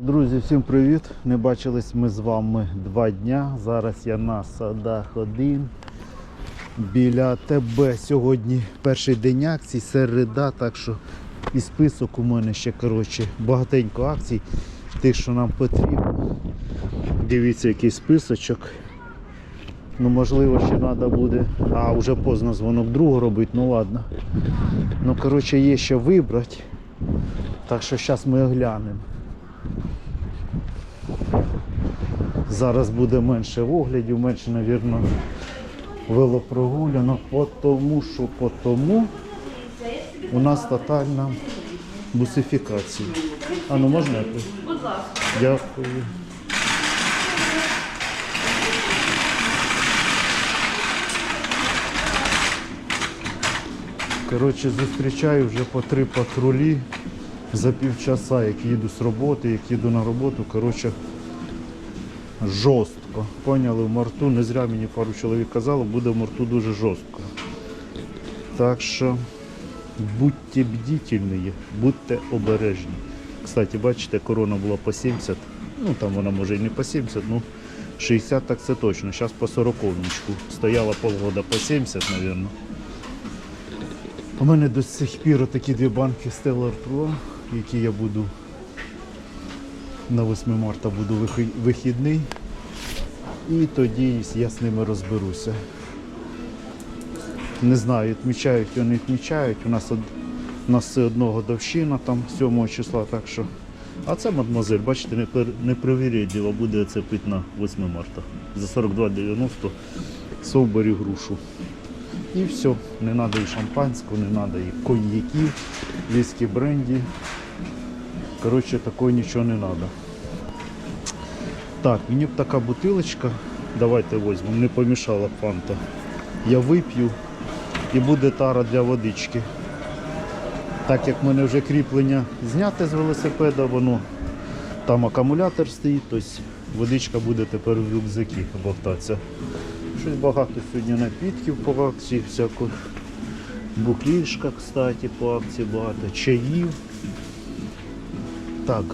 Друзі, всім привіт! Не бачились ми з вами два дня. Зараз я на садах один. Біля тебе сьогодні перший день акцій, середа, так що і список у мене ще коротше, багатенько акцій, тих, що нам потрібно. Дивіться, який списочок. Ну, можливо, ще треба буде. А, вже поздно дзвонок другу робити, ну ладно. Ну, коротше, є ще вибрати. Так що зараз ми оглянемо. Зараз буде менше оглядів, менше, мабуть, велопрогулянок, тому що по тому у нас тотальна бусифікація. А ну можна? я? Будь ласка. Дякую. Коротше, зустрічаю вже по три патрулі за півчаса, як їду з роботи, як їду на роботу. Коротше, жорстко. Поняли, в морту, не зря мені пару чоловік казало, буде в морту дуже жорстко. Так що будьте бдительні, будьте обережні. Кстати, бачите, корона була по 70. Ну там вона може і не по 70, ну 60 так це точно. Зараз по 40 Стояла полгода по 70, мабуть. У мене до сих пір такі дві банки Stellar Pro, які я буду на 8 марта буду вихідний. І тоді я з ними розберуся. Не знаю, відмічають вони відмічають. У нас, у нас все одно годовщина там 7 числа, так що. А це мадмозель, бачите, не, не перевірять, буде це пити на 8 марта. За 42,90 совбері грушу. І все, не треба і шампанського, не треба і коньяків, віскі бренді. Коротше, такого нічого не треба. Так, мені б така бутилочка, давайте візьмемо, не помішала фанта. Я вип'ю і буде тара для водички. Так як в мене вже кріплення зняте з велосипеда, воно там акумулятор стоїть, тобто водичка буде тепер в рюкзакі бовтатися. Щось багато сьогодні напітків по акції, всяких буклішка, кстати, по акції багато, чаїв. Так,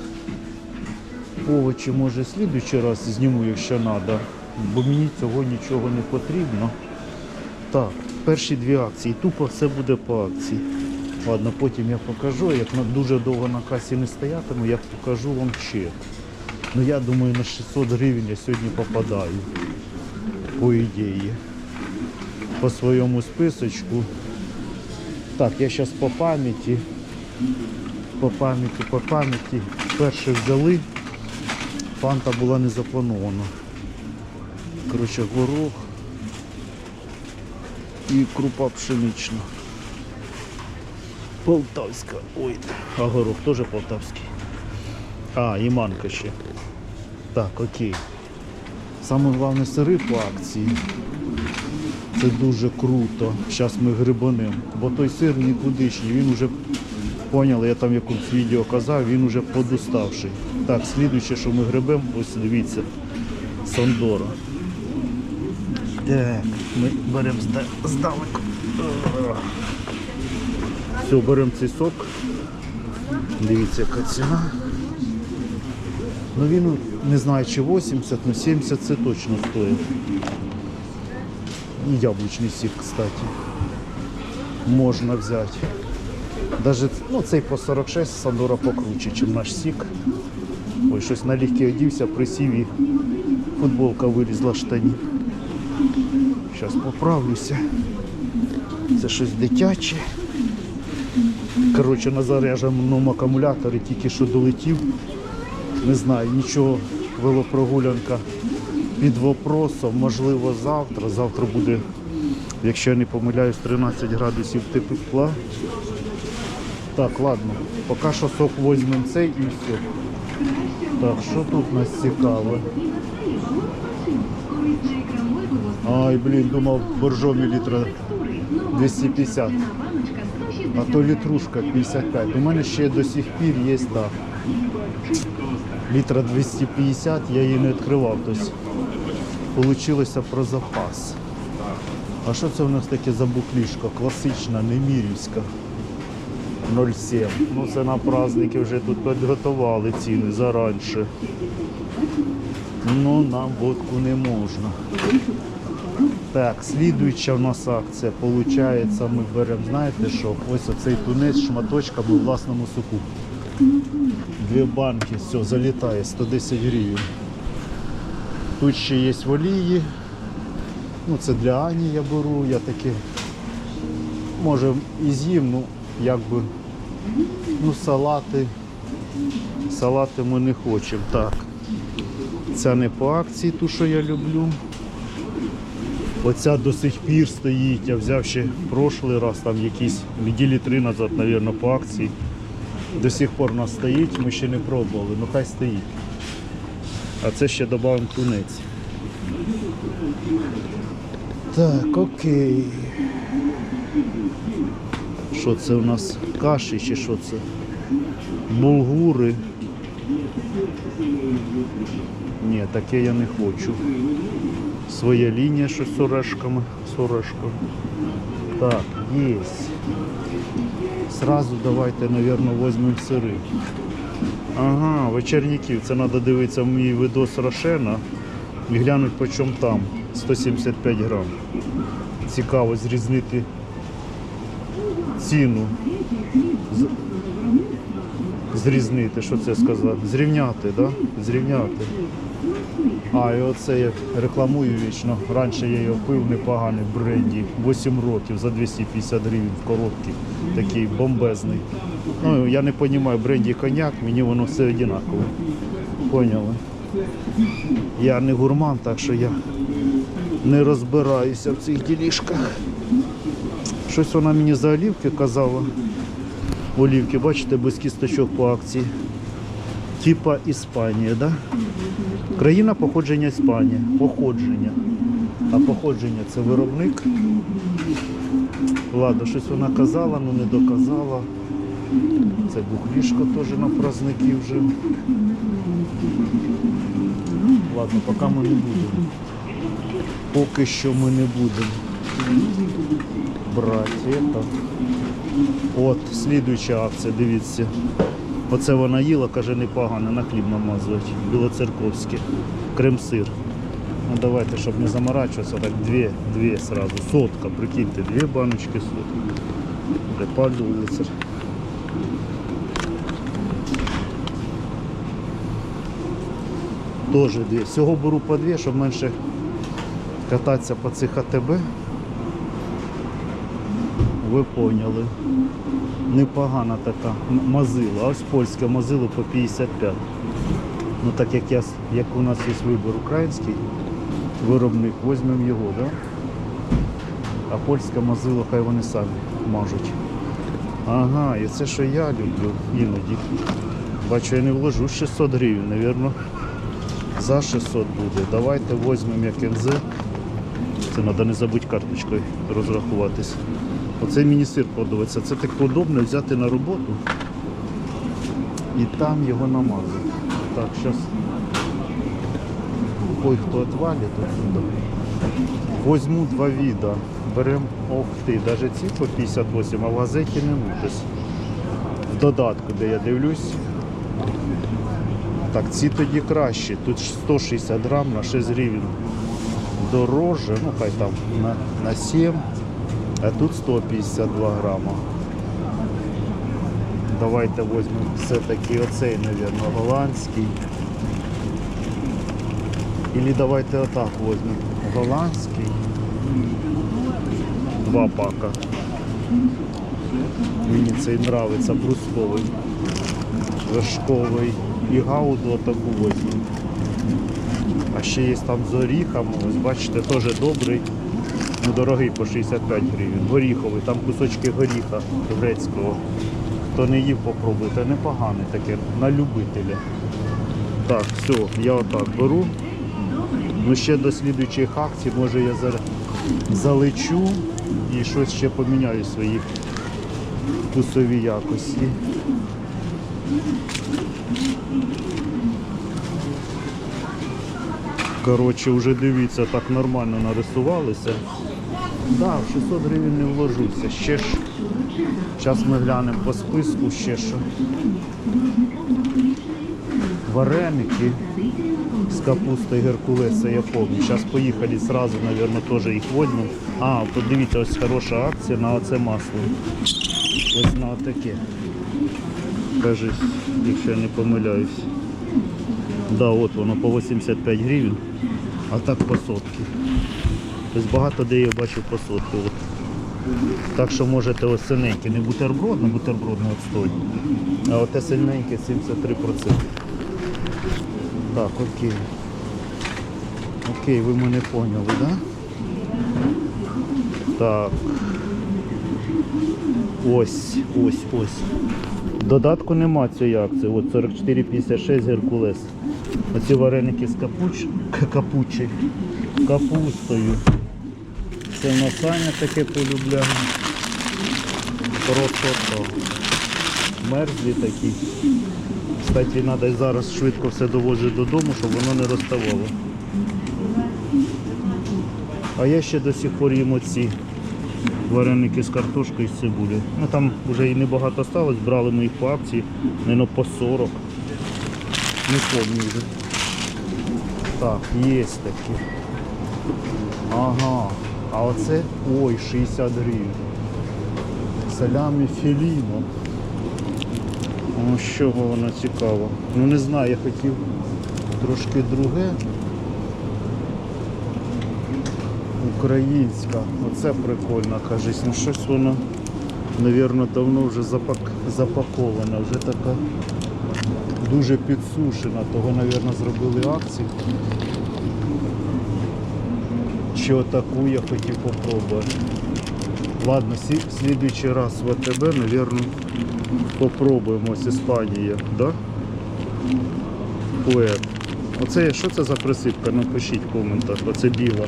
овочі може слідуючий раз зніму, якщо треба, бо мені цього нічого не потрібно. Так, перші дві акції. Тупо все буде по акції. Ладно, потім я покажу. Як дуже довго на касі не стоятиму, я покажу вам чек. Ну я думаю, на 600 гривень я сьогодні попадаю. По ідеї. По своєму списочку. Так, я зараз по пам'яті. По пам'яті, по пам'яті. Перше взяли. Фанта була не запланована. Коротше, горох і крупа пшенична. Полтавська. Ой, а горох теж полтавський. А, і манка ще. Так, окей. Саме головне сири по акції. Це дуже круто. Зараз ми грибанем. Бо той сир нікудишній, він вже поняли, я там якусь відео казав, він вже подуставший. Так, слідуюче, що ми грибемо, ось дивіться, Сандора. Так, ми беремо зда- здалеку. Все, беремо цей сок. Дивіться, яка ціна. Ну він не знаю чи 80, але 70 це точно стоїть. І яблучний сік, кстати. Можна взяти. Даже, ну, цей по 46 Сандора покруче, ніж наш сік. Ой, щось налегке одівся, присів і футболка вилізла з штанів. Зараз поправлюся. Це щось дитяче. Коротше, на зарядженому акумуляторі тільки що долетів. Не знаю, нічого, велопрогулянка під вопросом, можливо, завтра. Завтра буде, якщо я не помиляюсь, 13 градусів тепла. Так, ладно, поки що сок візьмемо цей і все. Так, що тут нас цікаве? Ай, блін, думав, боржомі літра 250. А то літрушка 55. У мене ще до сих пір є, так. Літра 250, я її не відкривав. Тобто Получилося про запас. А що це у нас таке за буклішка? Класична, немірівська. 0,7. Ну це на праздники вже тут підготували ціни заранше. Ну нам водку не можна. Так, слідуюча в нас акція. Получається, ми беремо, знаєте що, ось оцей тунець з шматочками у власному соку. Дві банки, все, залітає, 110 гривень. Тут ще є в олії. Ну, це для Ані я беру, я таке, може і з'їм, ну якби, ну салати, салати ми не хочемо. Так. Ця не по акції, ту, що я люблю. Оця до сих пір стоїть, я взяв ще прошлий раз, там якісь неділі три назад, мабуть, по акції. До сих пор у нас стоїть, ми ще не пробували, ну хай стоїть. А це ще додаємо тунець. Так, окей. Що це у нас? Каші чи що це? Булгури. Ні, таке я не хочу. Своя лінія, що з орешками. З орешками. Так, є. Сразу давайте, мабуть, візьмемо сири. Ага, вечерняків. Це треба дивитися в мій видос Рошена і глянути по чому там. 175 грам. Цікаво зрізнити ціну. Зрізнити, що це сказати? Зрівняти, так? Да? Зрівняти. А, і оце я рекламую вічно. Раніше я його пив непоганий бренді. 8 років за 250 гривень в коробці. Такий бомбезний. Ну, я не розумію, бренді коньяк, мені воно все однаково. Поняли? Я не гурман, так що я не розбираюся в цих ділішках. Щось вона мені за олівки казала. Олівки, бачите, без кісточок по акції. Типа Іспанія, да? Країна походження Іспанія. Походження. А походження це виробник. Ладно, щось вона казала, але не доказала. Це бухлішко теж на праздники вже. Ладно, поки ми не будемо. Поки що ми не будемо брати. Это. От, слідуюча акція, дивіться. Оце вона їла, каже, непогано, на хліб намазувати. Білоцерковське. Крем-сир. Ну давайте, щоб не заморачуватися, так дві, дві сразу. Сотка, прикиньте, дві баночки сотки. Де падлю лицар. Теж дві. Всього беру по дві, щоб менше кататися по цих АТБ. Ви поняли. Непогана така мазила. Ось польське мазило по 55. Ну так як, я, як у нас є вибір український виробник, візьмемо його, да? а польське мазило хай вони самі мажуть. Ага, і це що я люблю іноді. Бачу, я не вложу 600 гривень, мабуть. За 600 буде. Давайте візьмемо як НЗ. Це треба не забути карточкою розрахуватись. Оцей мені сир подобається. Це так удобно взяти на роботу і там його намазати. Так, зараз. Хто відвалить тут. сюди. Возьму два віда. Беремо, ох ти, навіть ці по 58, а в газеті не буде. В додатку, де я дивлюсь. Так, ці тоді кращі. Тут 160 грам на 6 гривень дороже, ну хай там на, на 7, а тут 152 грама. Давайте візьмемо все-таки оцей, мабуть, голландський. Или давайте отак візьмемо. Голландський. Два пака. Мені цей нравиться, брусковий, вершковий і гауду отаку візьмемо. А ще є там з оріхами, ось бачите, теж добрий, ну дорогий по 65 гривень. Горіховий, там кусочки горіха грецького. Хто не їв, попробуйте. Непоганий таке, на любителя. Так, все, я отак беру. Ну ще до слідуючих акцій, може я зараз залечу і щось ще поміняю в своїх вкусові якості. Коротше, вже дивіться, так нормально нарисувалися. Да, в 600 гривень не вложуся. Ще ж. Зараз ми глянемо по списку ще що. Вареники з капустою Геркулеса, я пам'ятаю. Зараз поїхали сразу, мабуть, теж їх возьмемо. А, подивіться, ось хороша акція на оце масло. Ось на таке. Кажись, якщо я не помиляюсь. Да, от воно по 85 гривень, а так по сотки. Тобто багато де я бачив по сотки. От. Так що можете ось синеньке, не бутерброд, на бутерброд не отстой. А оте сильненьке 73%. Так, окей. Окей, ви мене поняли, так? Да? Так. Ось, ось, ось. Додатку нема цієї акції. От 44,56 Геркулес. Оці вареники з капуч... капучі. Капустою. Це в нас Саня таке полюбляє. Просто. Мерзлі такі. Кстати, треба зараз швидко все довозити додому, щоб воно не розставало. А я ще до сих пор їм оці вареники з картошкою і з цибулею. Ну там вже і небагато сталося, брали ми їх по акції, мабуть, по 40. Не пам'ятаю вже. Так, є такі. Ага. А оце ой, 60 гривень. Салямі філіно. Ну, з чого воно цікаво? Ну не знаю, я хотів трошки друге. Українська. Оце прикольно, кажись. Ну щось воно, мабуть, давно вже запак... запакована, вже така дуже підсушена. Того, мабуть, зробили акцію. Чи отаку я хотів попробувати. Ладно, сі- слідуючий раз в АТБ, мабуть, попробуємо ось Іспанія, да? Пует. Оце що це за присипка? Напишіть в коментах. Оце біла.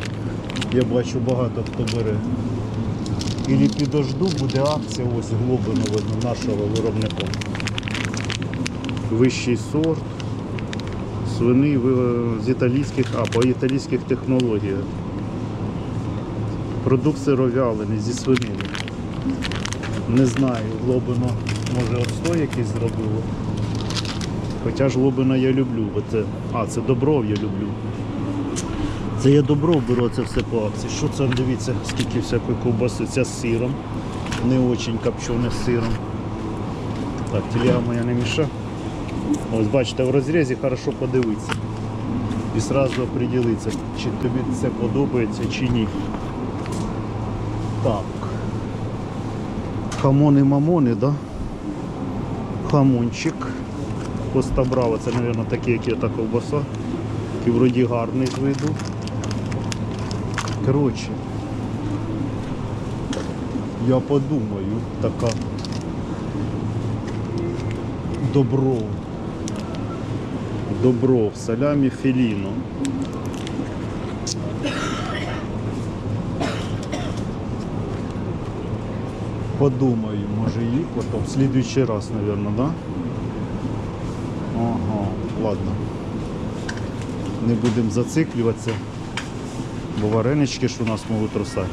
Я бачу багато хто бере. Ілі підожду буде акція ось глобиного нашого виробника. Вищий сорт. Свини з італійських, а по італійських технологіях. Продукт сировялений зі свинини. Не знаю, глобино може отстой якийсь зробило. Хоча ж глобина я люблю, бо це. А, це добров я люблю. Це я добров беру це все по акції. Що це дивіться, скільки всякої ковбаси. Це з сиром. Не очень копчене з сиром. Так, тіля моя не міша. Ось бачите, в розрізі хорошо подивитися. І одразу оприділитися, чи тобі це подобається чи ні. Так. Хамони мамони, да? Хамончик. Коста Браво, це, мабуть, такі, як є та ковбаса. Такий вроді гарний з виду. Коротше. Я подумаю, така добров. Добров, салямі філіно. Подумаю, може її потім, в слідуючий раз, мабуть, да? Ага, ладно. Не будемо зациклюватися, бо варенички ж у нас можуть росати.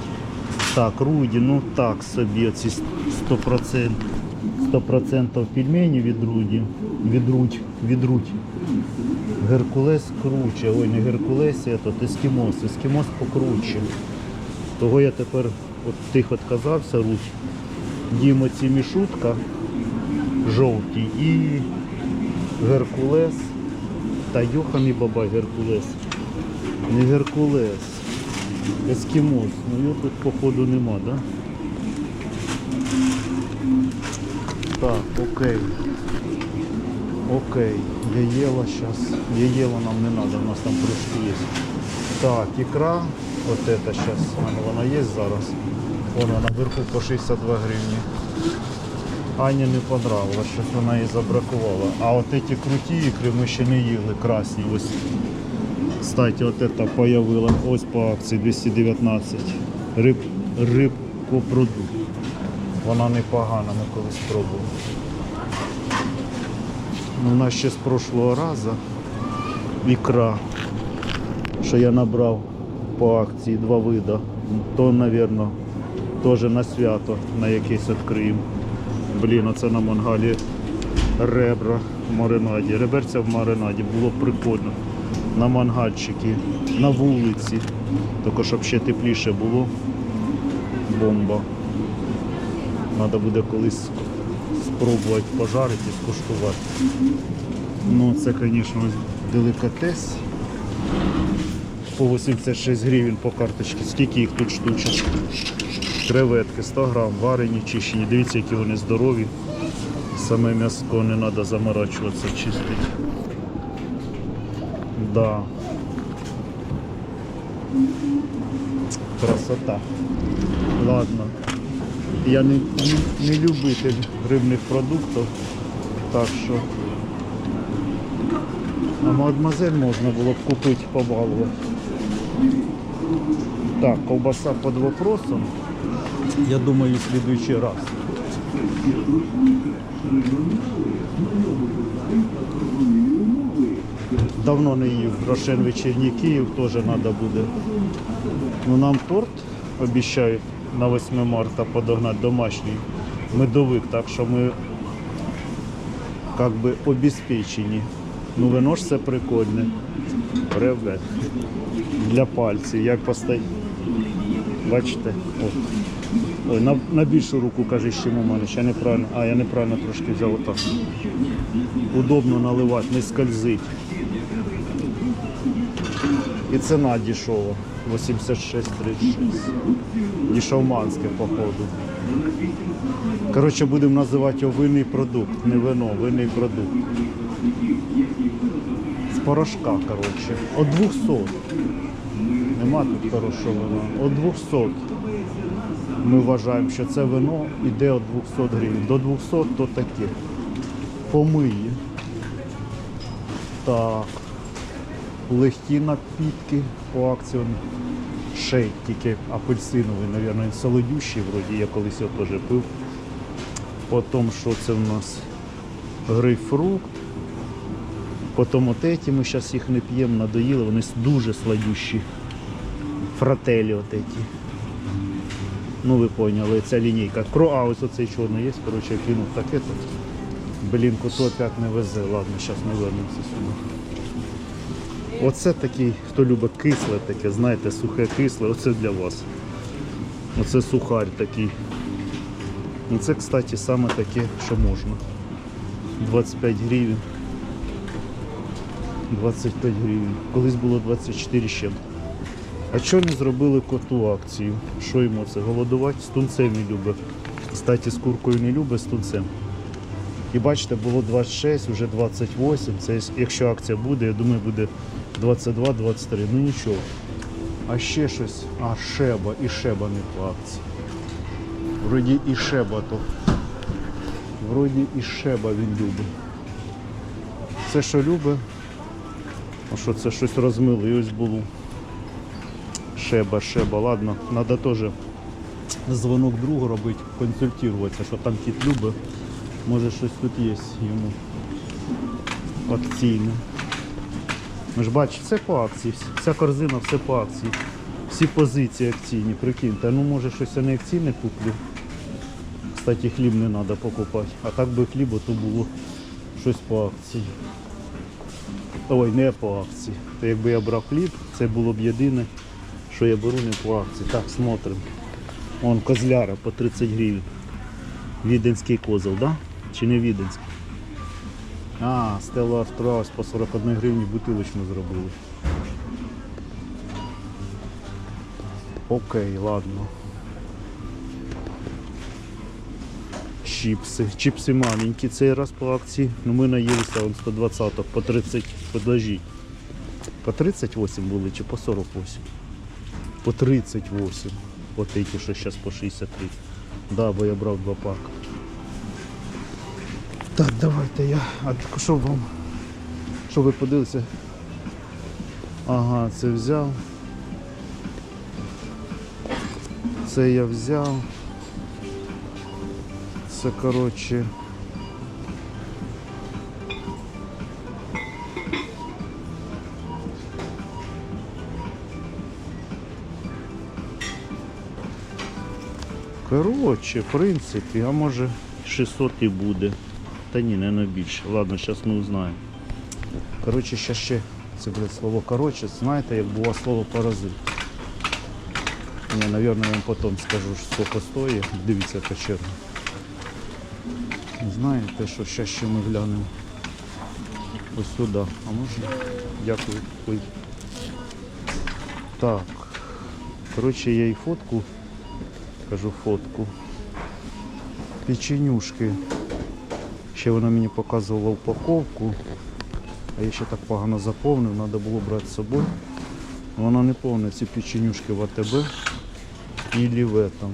Так, Руді, ну так собі оці 100%, 100% пельмені від Руді. Від Рудь, від Рудь. Геркулес круче. Ой, не Геркулес, а тут ескімос. Ескімос покруче. Того я тепер от тих відказався, Рудь. Їм оці мішутка жовті і Геркулес. Та Йоханий бабай Геркулес. Не Геркулес. Ескімос. Ну його тут походу нема, да? Так, окей. Окей. Яєла зараз. Яєла нам не треба, у нас там трошки є. Так, ікра. Вот это сейчас. Вона є зараз. Вон вона наверху по 62 гривні. Ані не понравилось, щось вона їй забракувала. А от ці круті ікри ми ще не їли, красні. Ось. Кстати, от это появила ось по акції 219. Риб, рибкопродукт. Вона непогана, ми колись пробували. Ну, У нас ще з прошлого разу ікра, що я набрав по акції два вида. То, мабуть, теж на свято на якесь відкриємо. Блін, оце на мангалі ребра в маринаді. Реберця в маринаді було прикольно. На мангальчики, на вулиці. Тільки щоб ще тепліше було. Бомба. Треба буде колись спробувати пожарити і скуштувати. Ну, це, звісно, делікатес. По 86 гривень по карточці. Скільки їх тут штучок? Креветки 100 грам, варені, чищені. Дивіться, які вони здорові. Саме м'яско не треба заморачуватися, чистити. Да. Красота. Ладно. Я не, не, не любитель рибних продуктів, так що на мадмазель можна було б купити побалувати. Так, ковбаса під вопросом. Я думаю, в следующий раз. Давно не їв Рошен Київ, теж треба буде. Ну, нам торт обіцяють на 8 марта подогнати домашній медовик, так що ми как би обезпечені. Ну вино ж це прикольне. Ребят. Для пальців, як постоїть. Бачите? От. Ой, на, на більшу руку кажи, чим у мене. Ще неправильно. А, я неправильно трошки взяв отак. Удобно наливати, не скользить. І ціна дешева. 86,36. Дешевманське, походу. Коротше, будемо називати його винний продукт. Не вино, винний продукт. З порошка, коротше. От 200. Нема тут хорошого вина. От 200. Ми вважаємо, що це вино йде від 200 гривень. До 200 то таке. Помиє. Так. Легкі напітки по акції. Шейк тільки апельсиновий, мабуть, солодющий, вроді я колись його теж пив. Потім що це в нас? Грейпфрукт. Потім от эти, ми зараз їх не п'ємо, надоїли, вони дуже сладющі. Фрателі от эти. Ну ви поняли, ця лінійка. А ось оцей чорний є, коротше, кинув так этот. Блін, кото опять не везе. Ладно, зараз ми вернемося сюди. Оце такий, хто любить кисле таке, знаєте, сухе кисле, оце для вас. Оце сухарь такий. Ну це, кстати, саме таке, що можна. 25 гривень. 25 гривень. Колись було 24 з чим. А що не зробили коту акцію? Що йому це? Голодувати? З тунцем не любить. Кстати, з куркою не любить, з тунцем. І бачите, було 26, вже 28. Це якщо акція буде, я думаю, буде 22-23. Ну нічого. А ще щось. А, шеба. І шеба не по акції. Вроді і шеба то. Вроді і шеба він любить. Це що любить? А що це щось розмило? І ось було. Шеба, шеба, ладно, треба теж дзвонок другу робити, консультуватися, що там кіт любить. Може щось тут є йому акційне. Ми ж бачите, все по акції, вся корзина, все по акції. Всі позиції акційні, прикиньте. Ну може щось я не акційне куплю. Кстати, хліб не треба покупати. А так би хлібу, то було щось по акції. Ой, не по акції. То якби я брав хліб, це було б єдине, що я беру не по акції. Так, смотрим. Вон козляра по 30 гривень. Віденський козел, да? Чи не віденський? А, Стелла Артраус по 41 гривні бутилочну зробили. Окей, ладно. Чіпси. Чіпси маленькі цей раз по акції. Ну ми наїлися вон 120 по 30, подождіть. По 38 були чи по 48? По 38. От ті, що зараз по 63. Да, бо я брав два пака. Так, давайте я. А що вам? Що ви подивилися? Ага, це взяв. Це я взяв. Це коротше. Коротше, в принципі, а може 600 і буде. Та ні, не більше. Ладно, зараз ми узнаємо. Коротше, ще ще це блядь, слово коротше, знаєте, як було слово паразит. Я вам потім скажу, скільки стоїть. Дивіться, яка черга. Знаєте, що ще ще ми глянемо. Ось сюди. А може? Дякую. Ой. Так. Коротше, я і фотку, кажу фотку. Печенюшки. Ще вона мені показувала упаковку. А я ще так погано заповнив, треба було брати з собою. Вона не повна ці печенюшки в АТБ. Или в этом.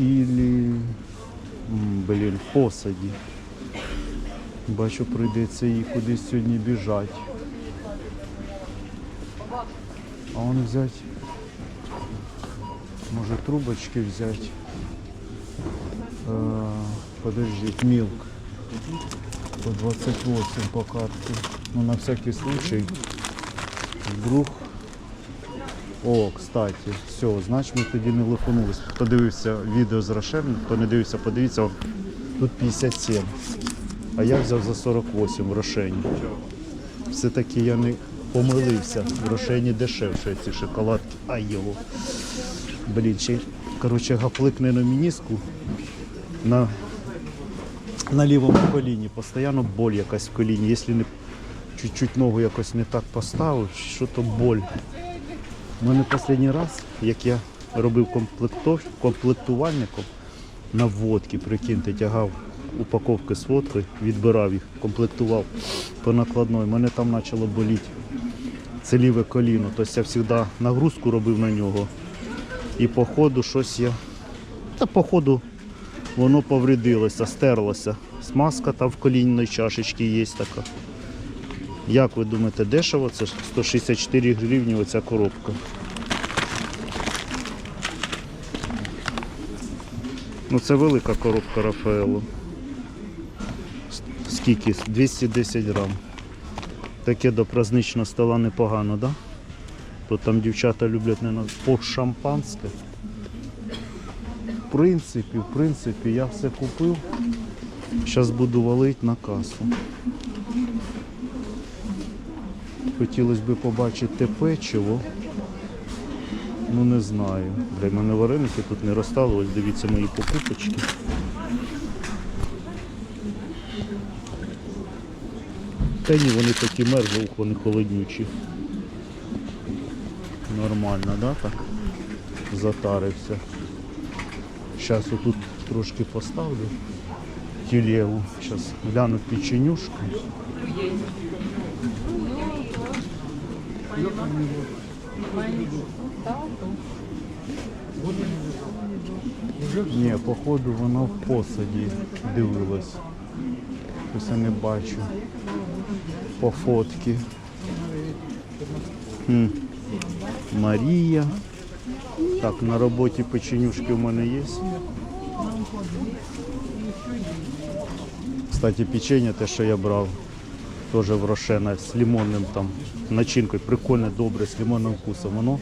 М, блін, посаді. Бачу, прийдеться їй кудись сьогодні біжати. А он взять. Може трубочки взять. Е, подождіть, мілк. По 28 по карті. Ну на всякий случай. Вдруг. О, кстати, все, значить ми тоді не лихонулись. Хто дивився відео з Рошем, хто не дивився, подивіться, тут 57. А я взяв за 48 в Рошені. Все-таки я не помилився. В Рошені дешевше ці шоколадки. А його. Блін, ще, коротше, гапликне на мініску на, на лівому коліні. Постійно боль якась в коліні. Якщо не чуть-чуть ногу якось не так поставив, що то боль. У мене останній раз, як я робив комплектувальником на водки, прикиньте, тягав упаковки з водкою, відбирав їх, комплектував по накладної. Мене там почало боліти це ліве коліно. Тобто я завжди нагрузку робив на нього. І по ходу щось я. Та по ходу воно повредилося, стерлося. Смазка там в колінної чашечці є така. Як ви думаєте, дешево? Це 164 гривні оця коробка. Ну це велика коробка Рафаело. Скільки? 210 грам. Таке до праздничного стола непогано, да? То там дівчата люблять не по шампанське. В принципі, в принципі, я все купив. Зараз буду валити на касу. Хотілося б побачити печиво. Ну не знаю. Для мене вареники тут не розстали, ось дивіться мої покупочки. Та ні, вони такі мерзли, вони холоднючі. Нормально, да, так? Затарився. Зараз отут трошки поставлю телегу. Зараз гляну печенюшку. Ні, походу воно в посаді дивилось. Щось я не бачу. По фотки. М. Марія. Так, на роботі печенюшки в мене є. Кстати, печення, те, що я брав, теж в Рошена з лимонним там начинкою. Прикольне, добре, з лимонним вкусом. Воно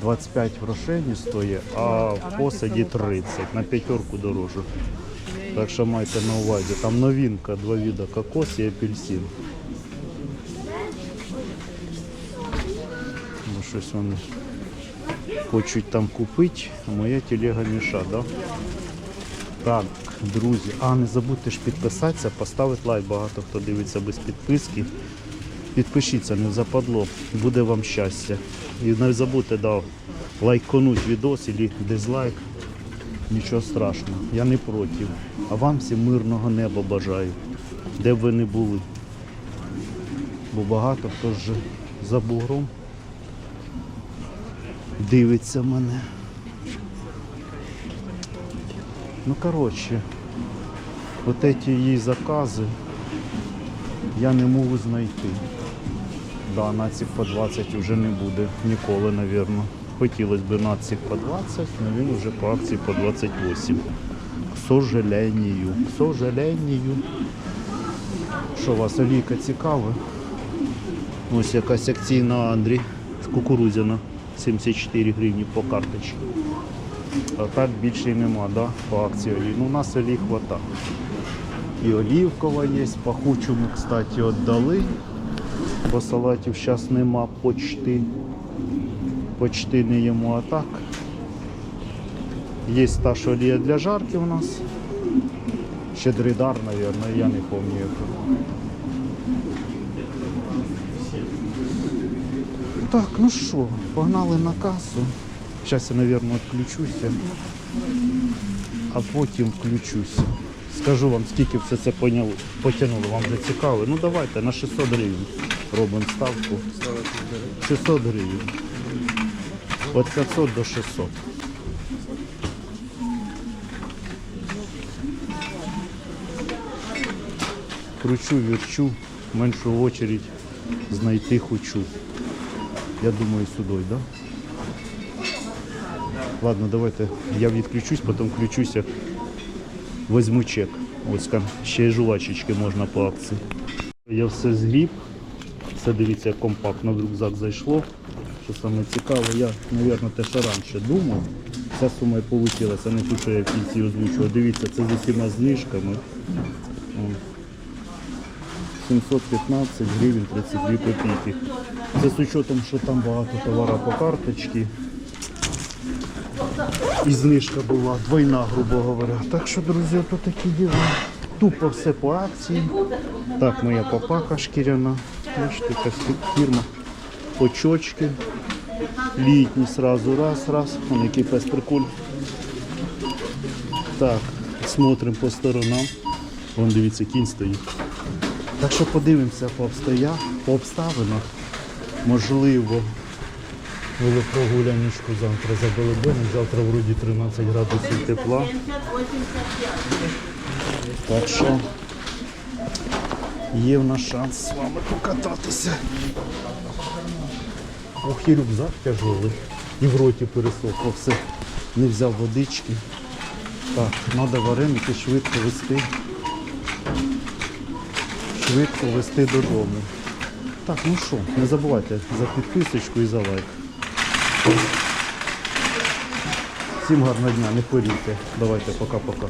25 в Рошені стоїть, а в посаді 30, на п'ятерку дороже. Так що майте на увазі. Там новинка, два вида кокос і апельсин. Щось вони хочуть там купити, а моя телега міша, да? Так, друзі, а не забудьте ж підписатися, поставити лайк, багато хто дивиться без підписки. Підпишіться, не западло, буде вам щастя. І не забудьте да, лайконуть відос або дизлайк. Нічого страшного, я не проти. А вам всім мирного неба бажаю, де б ви не були. Бо багато хто ж за бугром дивиться мене. Ну, коротше, от эти її закази я не можу знайти. Да, націк по 20 вже не буде ніколи, напевно. Хотілося б націк по 20, але він вже по акції по 28. К сожалению. К сожалению. Що вас олійка цікава? Ось якась акційна Андрій з кукурудзяна. 74 гривні по карточці. А так більше й нема, да? по акції олії. Ну, у нас олій хвата. І олівкова є, пахучу ми, кстати, віддали. Бо салатів зараз нема почти. Почти не їмо, а так. Є та ж олія для жарки у нас. Щедридар, мабуть, я не пам'ятаю. Так, ну що, погнали на касу. Зараз я, мабуть, відключуся, а потім включуся. Скажу вам, скільки все це поняло, потягнуло, вам вже цікаво. Ну давайте на 600 гривень робимо ставку. 600 гривень. Від 500 до 600. Кручу, верчу, меншу очередь знайти хочу. Я думаю, сюди, да? Ладно, давайте я відключусь, потім включуся. Возьму чек. Ось там ще й жувачечки можна по акції. Я все згріб. Все дивіться, як компактно в рюкзак зайшло. Що саме цікаве, я, мабуть, те, що раніше думав. Ця сума і вийшла, не ту, що я в кінці озвучував. Дивіться, це з усіма знижками. О. 715 гривень 32 копійки. Це з учетом, що там багато товару по карточці. І знижка була двойна, грубо говоря. Так що, друзі, то такі діла. Тупо все по акції. Так, моя папака шкіряна. Бачите, фірма. Очочки. Літні сразу раз, раз. Вон який пес приколь. Так, смотрим по сторонам. Вон дивіться, кінь стоїть. Так що подивимося по обстоях, по обставинах. Можливо, велопрогуляночку завтра за Белебеном. Завтра вроді 13 градусів тепла. Так що є в нас шанс з вами покататися. Ох, і рюкзак тяжелий. І в роті пересохло все. Не взяв водички. Так, треба вареники швидко вести. Швидко вести додому. Так, ну що, не забувайте за підписочку і за лайк. Всім гарного дня, не хворійте. Давайте, пока-пока.